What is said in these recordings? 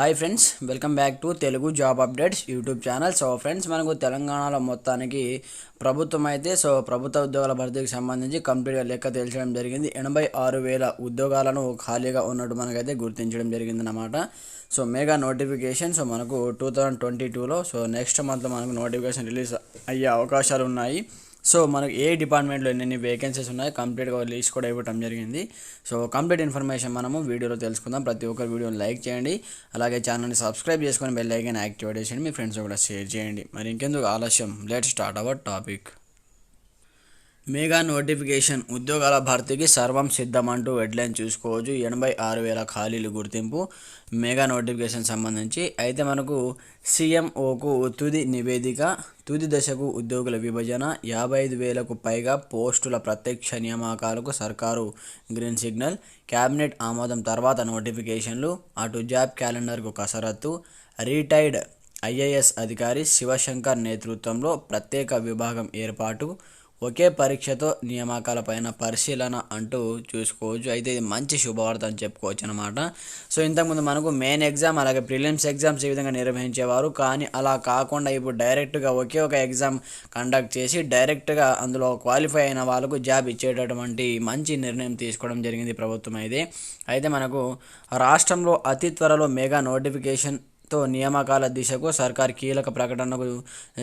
Hi friends welcome back to Telugu job updates YouTube channel. So friends మనకు తెలంగాణలో మొత్తానికి ప్రభుత్వం అయితే సో ప్రభుత్వ ఉద్యోగాల భర్తీకి సంబంధించి కంప్లీట్గా లెక్క తేల్చడం జరిగింది. ఎనభై ఆరు వేల ఉద్యోగాలను ఖాళీగా ఉన్నట్టు మనకైతే గుర్తించడం జరిగింది అన్నమాట సో మెగా నోటిఫికేషన్ సో మనకు టూ థౌజండ్ ట్వంటీ టూలో సో నెక్స్ట్ మంత్లో మనకు నోటిఫికేషన్ రిలీజ్ అయ్యే అవకాశాలు ఉన్నాయి సో మనకు ఏ డిపార్ట్మెంట్లో ఎన్ని వేకెన్సీస్ ఉన్నాయో కంప్లీట్గా లిస్ట్ కూడా ఇవ్వటం జరిగింది. సో కంప్లీట్ ఇన్ఫర్మేషన్ మనము వీడియోలో తెలుసుకుందాం. ప్రతి ఒక్కరు వీడియోని లైక్ చేయండి. అలాగే ఛానల్ని సబ్స్క్రైబ్ చేసుకొని బెల్ ఐకాన్ యాక్టివేట్ చేయండి. మీ ఫ్రెండ్స్ కూడా షేర్ చేయండి. మరి ఇంకెందుకు ఆలస్యం. Let start our topic mega notification ఉద్యోగాల భర్తీకి సర్వం సిద్ధమంటూ హెడ్లైన్ చూసుకోవచ్చు. ఎనభై ఆరు వేల ఖాళీలు గుర్తింపు మెగా నోటిఫికేషన్ సంబంధించి. అయితే మనకు సీఎంఓకు తుది నివేదిక తుది దశకు ఉద్యోగుల విభజన యాభై ఐదు వేలకు పైగా పోస్టుల ప్రత్యక్ష నియామకాలకు సర్కారు గ్రీన్ సిగ్నల్ క్యాబినెట్ ఆమోదం తర్వాత నోటిఫికేషన్లు అటు జాబ్ క్యాలెండర్కు కసరత్తు రిటైర్డ్ ఐఏఎస్ అధికారి శివశంకర్ నేతృత్వంలో ప్రత్యేక విభాగం ఏర్పాటు ఒకే పరీక్షతో నియామకాలపైన పరిశీలన అంటూ చూసుకోవచ్చు. అయితే ఇది మంచి శుభవార్త అని చెప్పుకోవచ్చు అనమాట సో ఇంతకుముందు మనకు మెయిన్ ఎగ్జామ్ అలాగే ప్రిలిమ్స్ ఎగ్జామ్స్ ఈ విధంగా నిర్వహించేవారు. కానీ అలా కాకుండా ఇప్పుడు డైరెక్ట్గా ఒకే ఒక ఎగ్జామ్ కండక్ట్ చేసి డైరెక్ట్గా అందులో క్వాలిఫై అయిన వాళ్ళకు జాబ్ ఇచ్చేటటువంటి మంచి నిర్ణయం తీసుకోవడం జరిగింది ప్రభుత్వం అయితే. అయితే మనకు రాష్ట్రంలో అతి త్వరలో మెగా నోటిఫికేషన్ తో నియామకాల దిశకు సర్కార్ కీలక ప్రకటనకు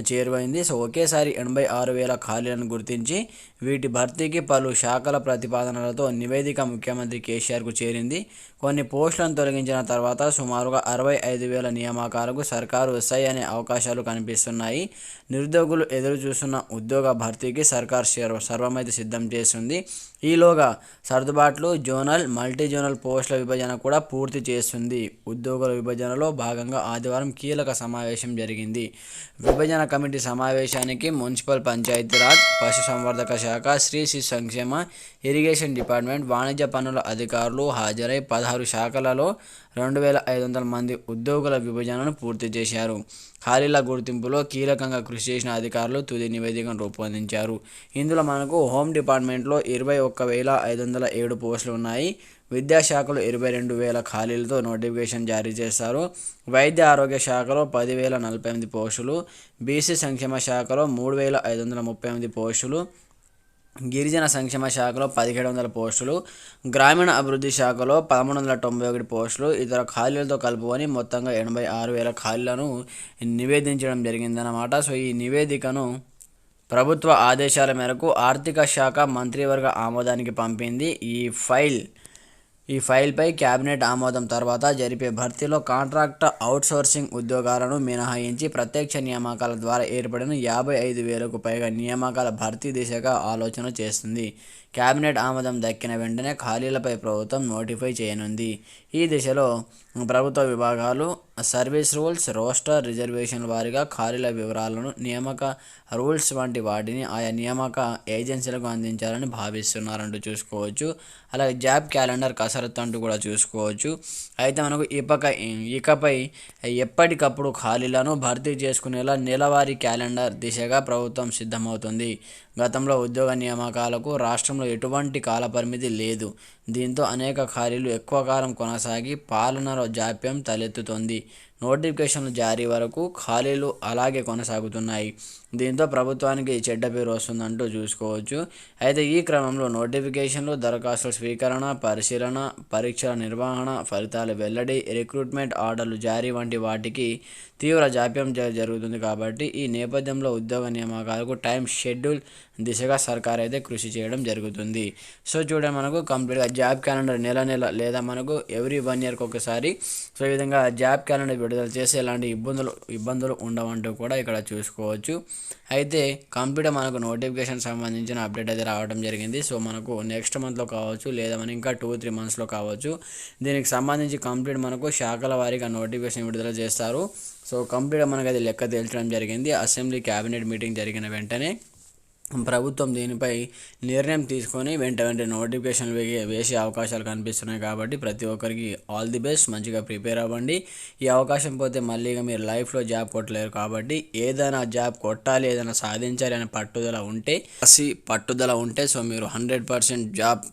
చేరువైంది. సో ఒకేసారి ఎనభై ఆరు వేల ఖాళీలను గుర్తించి వీటి భర్తీకి పలు శాఖల ప్రతిపాదనలతో నివేదిక ముఖ్యమంత్రి కేసీఆర్కు చేరింది. కొన్ని పోస్టులను తొలగించిన తర్వాత సుమారుగా అరవై ఐదు వేల నియామకాలకు సర్కారు ఎస్ఐ అనే అవకాశాలు కనిపిస్తున్నాయి. నిరుద్యోగులు ఎదురు చూస్తున్న ఉద్యోగ భర్తీకి సర్కార్ సర్వ సర్వమైతే సిద్ధం చేస్తుంది. ఈలోగా సర్దుబాట్లు జోనల్ మల్టీ జోనల్ పోస్టుల విభజన కూడా పూర్తి చేస్తుంది. ఉద్యోగుల విభజనలో భాగంగా ఆదివారం కీలక సమావేశం జరిగింది. విభజన కమిటీ సమావేశానికి మున్సిపల్ పంచాయతీరాజ్ పశుసంవర్ధక శాఖ శ్రీ శిశు సంక్షేమ ఇరిగేషన్ డిపార్ట్మెంట్ వాణిజ్య పనుల అధికారులు హాజరై పదహారు శాఖలలో రెండు వేల ఐదు వందల మంది ఉద్యోగుల విభజనను పూర్తి చేశారు. ఖాళీల గుర్తింపులో కీలకంగా కృషి చేసిన అధికారులు తుది నివేదికను రూపొందించారు. ఇందులో మనకు హోమ్ డిపార్ట్మెంట్లో ఇరవై ఒక్క వేల ఐదు వందల ఏడు పోస్టులు ఉన్నాయి. విద్యాశాఖలో ఇరవై రెండు వేల ఖాళీలతో నోటిఫికేషన్ జారీ చేశారు. వైద్య ఆరోగ్య శాఖలో పదివేల నలభై ఎనిమిది పోస్టులు బీసీ సంక్షేమ శాఖలో మూడు వేల ఐదు వందల ముప్పై ఎనిమిది పోస్టులు గిరిజన సంక్షేమ శాఖలో పదిహేడు వందల పోస్టులు గ్రామీణ అభివృద్ధి శాఖలో పదమూడు వందల తొంభై ఒకటి పోస్టులు ఇతర ఖాళీలతో కలుపుకొని మొత్తంగా ఎనభై ఆరు వేల ఖాళీలను నివేదించడం జరిగిందన్నమాట. సో ఈ నివేదికను ప్రభుత్వ ఆదేశాల మేరకు ఆర్థిక శాఖ మంత్రివర్గ ఆమోదానికి పంపింది. ఈ ఫైల్ ఈ ఫైల్పై కేబినెట్ ఆమోదం తర్వాత జరిపే భర్తీలో కాంట్రాక్ట్ అవుట్సోర్సింగ్ ఉద్యోగాలను మినహాయించి ప్రత్యక్ష నియామకాల ద్వారా ఏర్పడిన యాభై ఐదు వేలకు పైగా నియామకాల భర్తీ దిశగా ఆలోచన చేస్తుంది. కేబినెట్ ఆమోదం దక్కిన వెంటనే ఖాళీలపై ప్రభుత్వం నోటిఫై చేయనుంది. ఈ దిశలో ప్రభుత్వ విభాగాలు సర్వీస్ రూల్స్ రోస్టర్ రిజర్వేషన్ వారిగా ఖాళీల వివరాలను నియామక రూల్స్ వంటి వాటిని ఆయా నియామక ఏజెన్సీలకు అందించాలని భావిస్తున్నారంటూ చూసుకోవచ్చు. అలాగే జాబ్ క్యాలెండర్ కసరత్తు అంటూ కూడా చూసుకోవచ్చు. అయితే మనకు ఇపక ఇకపై ఎప్పటికప్పుడు ఖాళీలను భర్తీ చేసుకునేలా నెలవారీ క్యాలెండర్ దిశగా ప్రభుత్వం సిద్ధమవుతుంది. గతంలో ఉద్యోగ నియామకాలకు రాష్ట్రంలో ఎటువంటి కాలపరిమితి లేదు. దీంతో అనేక ఖాళీలు ఎక్కువ కాలం కొనసాగి పాలనలో జాప్యం తలెత్తుతోంది. నోటిఫికేషన్లు జారీ వరకు ఖాళీలు అలాగే కొనసాగుతున్నాయి. దీంతో ప్రభుత్వానికి చెడ్డ పేరు వస్తుందంటూ చూసుకోవచ్చు. అయితే ఈ క్రమంలో నోటిఫికేషన్లు దరఖాస్తుల స్వీకరణ పరిశీలన పరీక్షల నిర్వహణ ఫలితాల వెల్లడి రిక్రూట్మెంట్ ఆర్డర్లు జారీ వంటి వాటికి తీవ్ర జాప్యం జరుగుతుంది కాబట్టి ఈ నేపథ్యంలో ఉద్యోగ నియామకాలకు టైం షెడ్యూల్ దిశగా సర్కార్ అయితే కృషి చేయడం జరుగుతుంది. సో చూడండి మనకు కంప్లీట్గా జాబ్ క్యాలెండర్ నెల నెల లేదా మనకు ఎవ్రీ వన్ ఇయర్కి ఒకసారి సో ఈ విధంగా జాబ్ క్యాలెండర్ విడుదల చేసి ఎలాంటి ఇబ్బందులు ఇబ్బందులు ఉండవంటూ కూడా ఇక్కడ చూసుకోవచ్చు. అయితే కంప్యూటర్ మనకు నోటిఫికేషన్ సంబంధించిన అప్డేట్ అయితే రావడం జరిగింది. సో మనకు నెక్స్ట్ మంత్లో కావచ్చు లేదా మనం ఇంకా టూ త్రీ మంత్స్లో కావచ్చు. దీనికి సంబంధించి కంప్లీట్ మనకు శాఖల వారీగా నోటిఫికేషన్ విడుదల చేస్తారు. సో కంప్యూటర్ మనకు అది లెక్క తేల్చడం జరిగింది. అసెంబ్లీ క్యాబినెట్ మీటింగ్ జరిగిన వెంటనే. ప్రభుత్వం దీనిపై నిర్ణయం తీసుకొని వెంట వెంటనే నోటిఫికేషన్ వే- వేసే అవకాశాలు కనిపిస్తున్నాయి కాబట్టి ప్రతి ఒక్కరికి ఆల్ ది బెస్ట్ మంచిగా ప్రిపేర్ అవ్వండి. ఈ అవకాశం పోతే మళ్ళీ ఇక మీరు లైఫ్లో జాబ్ కొట్టలేరు కాబట్టి ఏదైనా జాబ్ కొట్టాలి ఏదైనా సాధించాలి అనే పట్టుదల ఉంటే కసి పట్టుదల ఉంటే సో మీరు హండ్రెడ్ పర్సెంట్ జాబ్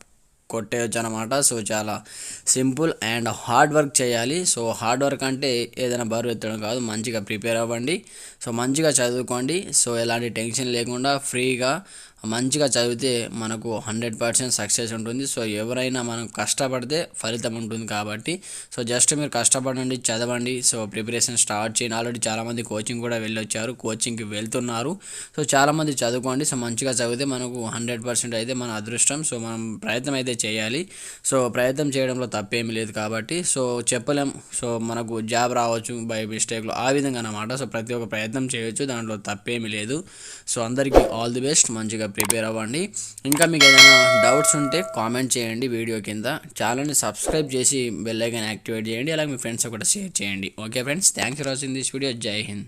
కొట్టేయచ్చు అనమాట సో చాలా సింపుల్ అండ్ హార్డ్ వర్క్ చేయాలి. సో హార్డ్ వర్క్ అంటే ఏదైనా బరువు ఎత్తడం కాదు. మంచిగా ప్రిపేర్ అవ్వండి. సో మంచిగా చదువుకోండి. సో ఎలాంటి టెన్షన్ లేకుండా ఫ్రీగా మంచిగా చదివితే మనకు హండ్రెడ్ పర్సెంట్ సక్సెస్ ఉంటుంది. సో ఎవరైనా మనం కష్టపడితే ఫలితం ఉంటుంది కాబట్టి. సో జస్ట్ మీరు కష్టపడండి చదవండి. సో ప్రిపరేషన్ స్టార్ట్ చేయండి. ఆల్రెడీ చాలామంది కోచింగ్ కూడా వెళ్ళొచ్చారు. కోచింగ్కి వెళ్తున్నారు. సో చాలామంది చదువుకోండి. సో మంచిగా చదివితే మనకు హండ్రెడ్ పర్సెంట్ అయితే మన అదృష్టం. సో మనం ప్రయత్నం అయితే చేయాలి. సో ప్రయత్నం చేయడంలో తప్పేమీ లేదు కాబట్టి. సో చెప్పలేం. సో మనకు జాబ్ రావచ్చు బై మిస్టేక్లో. ఆ విధంగా అనమాట సో ప్రతి ఒక్క ప్రయత్నం చేయొచ్చు. దాంట్లో తప్పేమీ లేదు. సో అందరికీ ఆల్ ది బెస్ట్. మంచిగా ప్రిపేర్ అవ్వండి. ఇంకా మీకు ఏదైనా డౌట్స్ ఉంటే కామెంట్ చేయండి వీడియో కింద. ఛానల్ని సబ్స్క్రైబ్ చేసి బెల్ ఐకాన్ యాక్టివేట్ చేయండి. అలాగే మీ ఫ్రెండ్స్ కూడా షేర్ చేయండి. Okay friends thanks for watching this video. Jai Hind.